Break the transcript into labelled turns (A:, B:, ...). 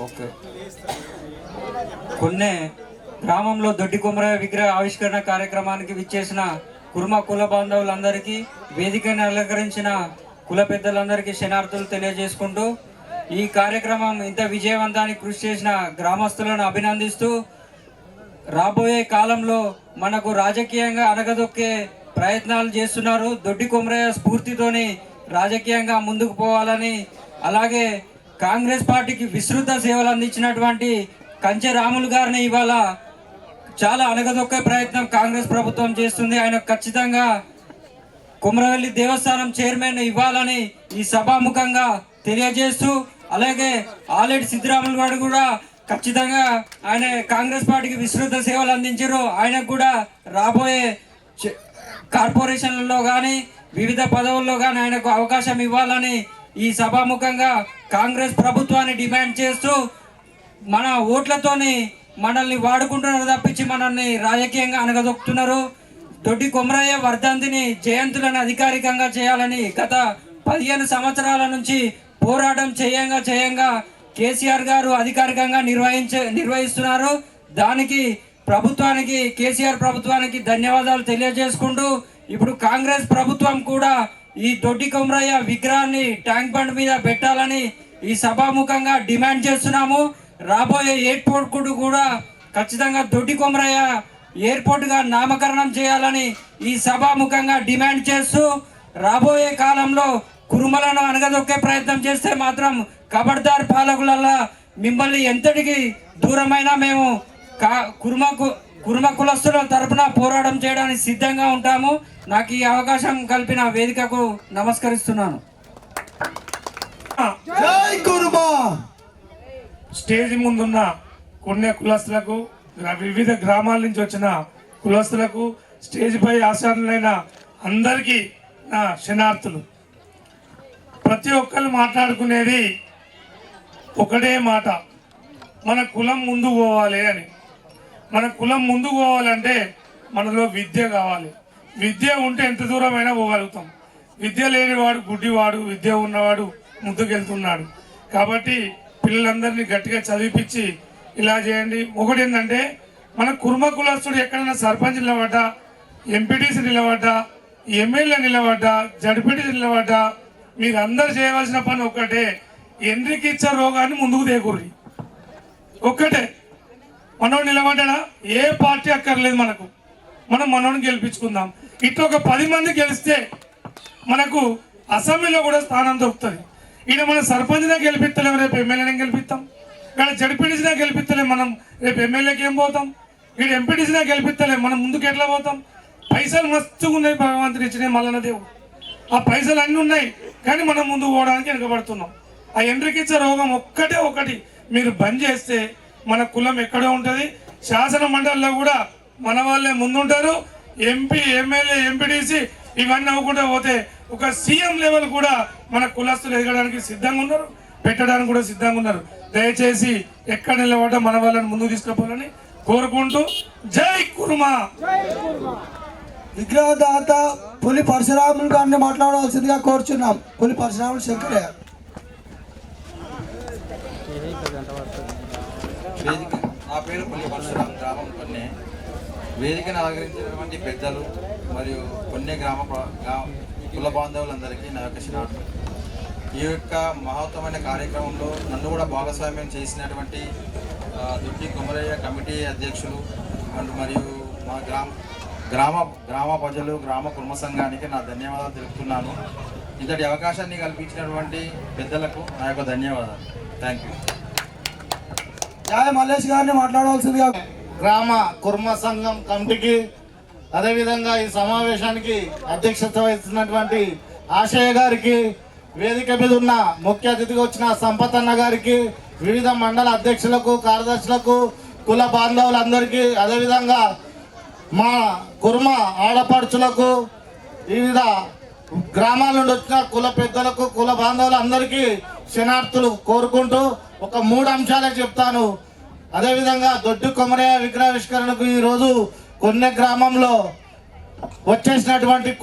A: Okay. కొన్నే గ్రామంలో దొడ్డి కొమరయ్య విగ్రహ ఆవిష్కరణ కార్యక్రమానికి విచ్చేసిన కుర్మ కుల బాంధవులందరికీ వేదికను అలంకరించిన కుల పెద్దలందరికీ శనార్థులు తెలియజేసుకుంటూ ఈ కార్యక్రమం ఇంత విజయవంతానికి కృషి చేసిన గ్రామస్తులను అభినందిస్తూ రాబోయే కాలంలో మనకు రాజకీయంగా అనగదొక్కే ప్రయత్నాలు చేస్తున్నారు. దొడ్డి కొమరయ్య స్ఫూర్తితోని రాజకీయంగా ముందుకు పోవాలని అలాగే కాంగ్రెస్ పార్టీకి విస్తృత సేవలు అందించినటువంటి కంచె రాములు గారిని ఇవాళ చాలా అనగదొక్కే ప్రయత్నం కాంగ్రెస్ ప్రభుత్వం చేస్తుంది. ఆయన ఖచ్చితంగా కుమరవెల్లి దేవస్థానం చైర్మన్ ఇవ్వాలని ఈ సభాముఖంగా తెలియజేస్తూ అలాగే ఆలేటి సిద్ధరాములు గారు కూడా ఖచ్చితంగా ఆయన కాంగ్రెస్ పార్టీకి విస్తృత సేవలు అందించారు. ఆయనకు కూడా రాబోయే కార్పొరేషన్లలో కానీ వివిధ పదవుల్లో కానీ ఆయనకు అవకాశం ఇవ్వాలని ఈ సభాముఖంగా కాంగ్రెస్ ప్రభుత్వాన్ని డిమాండ్ చేస్తూ మన ఓట్లతోని మనల్ని వాడుకుంటున్నారు తప్పించి మనల్ని రాజకీయంగా అనగదొక్కుతున్నారు. దొడ్డి కొమరయ్య వర్ధంతిని జయంతులను అధికారికంగా చేయాలని గత పదిహేను సంవత్సరాల నుంచి పోరాటం చేయంగా చేయంగా కేసీఆర్ గారు అధికారికంగా నిర్వహించ నిర్వహిస్తున్నారు. దానికి ప్రభుత్వానికి కేసీఆర్ ప్రభుత్వానికి ధన్యవాదాలు తెలియజేసుకుంటూ ఇప్పుడు కాంగ్రెస్ ప్రభుత్వం కూడా ఈ దొడ్డి కొమరయ్య విగ్రహాన్ని ట్యాంక్ బండ్ మీద పెట్టాలని ఈ సభాముఖంగా డిమాండ్ చేస్తున్నాము. రాబోయే ఎయిర్పోర్ట్ కూడా ఖచ్చితంగా దొడ్డి కొమరయ్య ఎయిర్పోర్ట్గా నామకరణం చేయాలని ఈ సభాముఖంగా డిమాండ్ చేస్తూ రాబోయే కాలంలో కురుమలను అనగదొక్కే ప్రయత్నం చేస్తే మాత్రం కబడ్దార్ పాలకులలో మిమ్మల్ని ఎంతటికి దూరమైనా మేము కా కురుమకు కుర్మ కులస్తుల తరపున పోరాటం చేయడానికి సిద్ధంగా ఉంటాము. నాకు ఈ అవకాశం కల్పిన వేదికకు నమస్కరిస్తున్నాను.
B: జై కుర్మా!
C: స్టేజ్ ముందున్న కొన్ని కులస్తులకు వివిధ గ్రామాల నుంచి వచ్చిన కులస్తులకు స్టేజ్ పై ఆసనులైన అందరికీ నా శనార్థులు ప్రతి ఒక్కరు మాట్లాడుకునేది ఒకటే మాట. మన కులం ముందు పోవాలి అని. మన కులం ముందుకు పోవాలంటే మనలో విద్య కావాలి. విద్య ఉంటే ఎంత దూరమైనా పోగలుగుతాం. విద్య లేనివాడు గుడ్డివాడు విద్య ఉన్నవాడు ముందుకెళ్తున్నాడు. కాబట్టి పిల్లలందరినీ గట్టిగా చదివిపించి ఇలా చేయండి. ఒకటి ఏంటంటే మన కుర్మ కులస్తుడు ఎక్కడైనా సర్పంచ్ నిలబడ్డా ఎంపీటీసీ నిలబడ్డా ఎమ్మెల్యే నిలబడ్డా జడ్పీటీసీ నిలబడ్డా మీరు అందరు చేయవలసిన పని ఒక్కటే. ఎండ్రికి ఇచ్చే రోగాన్ని ముందుకు తేకూరి ఒక్కటే. మనోడు నిలబడ్డా? ఏ పార్టీ అక్కర్లేదు మనకు. మనం మనోడిని గెలిపించుకుందాం. ఇట్లా ఒక పది మంది గెలిస్తే మనకు అసెంబ్లీలో కూడా స్థానం దొరుకుతుంది. ఈయన మనం సర్పంచ్నే గెలిపిస్తలేము రేపు ఎమ్మెల్యేనే గెలిపిస్తాం. ఇక్కడ జడ్పీటీసీనే గెలిపిస్తలేం మనం రేపు ఎమ్మెల్యేకి ఏం పోతాం? ఇక్కడ ఎంపీటీసీనే గెలిపిస్తలేం మనం ముందుకు ఎట్లా పోతాం? పైసలు మస్తుగా ఉన్నాయి భగవంతుడు ఇచ్చిన మల్లన్న దేవుడు. ఆ పైసలు అన్నీ ఉన్నాయి కానీ మనం ముందుకు పోవడానికి వెనుకబడుతున్నాం. ఆ ఎండ్రికిచ్చే రోగం ఒక్కటే ఒకటి. మీరు బంద్ చేస్తే మన కులం ఎక్కడో ఉంటుంది. శాసన మండలిలో కూడా మన వాళ్ళే ముందుంటారు. ఎంపీ ఎమ్మెల్యే ఎంపీటీసీ ఇవన్నీ అవ్వకుండా పోతే ఒక సీఎం లెవెల్ కూడా మన కులస్తులు ఎదగడానికి సిద్ధంగా ఉన్నారు. పెట్టడానికి కూడా సిద్ధంగా ఉన్నారు. దయచేసి ఎక్కడ నిలబడ్డా మన వాళ్ళని ముందుకు తీసుకుపోవాలని కోరుకుంటూ జై కుర్మా.
B: విగ్రహదాత పులి పరశురాములు గారిని మాట్లాడవలసిందిగా కోరుచున్నాం. పులి పరశురాములు శంకరయ్య
D: వేదిక నా పేరు పుల్లి పరశురాం గ్రామం కొన్ని వేదికను అలంకరించినటువంటి పెద్దలు మరియు కొన్ని గ్రామ కుల బాంధవులందరికీ నా యొక్క శినాడు ఈ యొక్క మహోత్తమైన కార్యక్రమంలో నన్ను కూడా భాగస్వామ్యం చేసినటువంటి దుట్టి దుడ్డి కుమరయ్య కమిటీ అధ్యక్షులు అండ్ మరియు మా గ్రామ గ్రామ గ్రామ ప్రజలు గ్రామ కుర్మ సంఘానికి నా ధన్యవాదాలు తెలుపుతున్నాను. ఇంతటి అవకాశాన్ని కల్పించినటువంటి పెద్దలకు నా యొక్క ధన్యవాదాలు. థ్యాంక్ యూ
B: జయ మల్లేష్ గారిని మాట్లాడవలసిందిగా
E: గ్రామ కుర్మ సంఘం కమిటీకి అదేవిధంగా ఈ సమావేశానికి అధ్యక్షత వహిస్తున్నటువంటి ఆశయ్య గారికి వేదిక మీద ఉన్న ముఖ్య అతిథిగా వచ్చిన సంపత్ అన్న గారికి వివిధ మండల అధ్యక్షులకు కార్యదర్శులకు కుల బాంధవులందరికీ అదేవిధంగా మా కుర్మ ఆడపడుచులకు వివిధ గ్రామాల నుండి వచ్చిన కుల పెద్దలకు కుల బాంధవులందరికీ శనార్థులు కోరుకుంటూ ఒక మూడు అంశాలే చెప్తాను. అదేవిధంగా దొడ్డు కొమరయ్య విగ్రహావిష్కరణకు ఈరోజు కొన్ని గ్రామంలో వచ్చేసినటువంటి కుల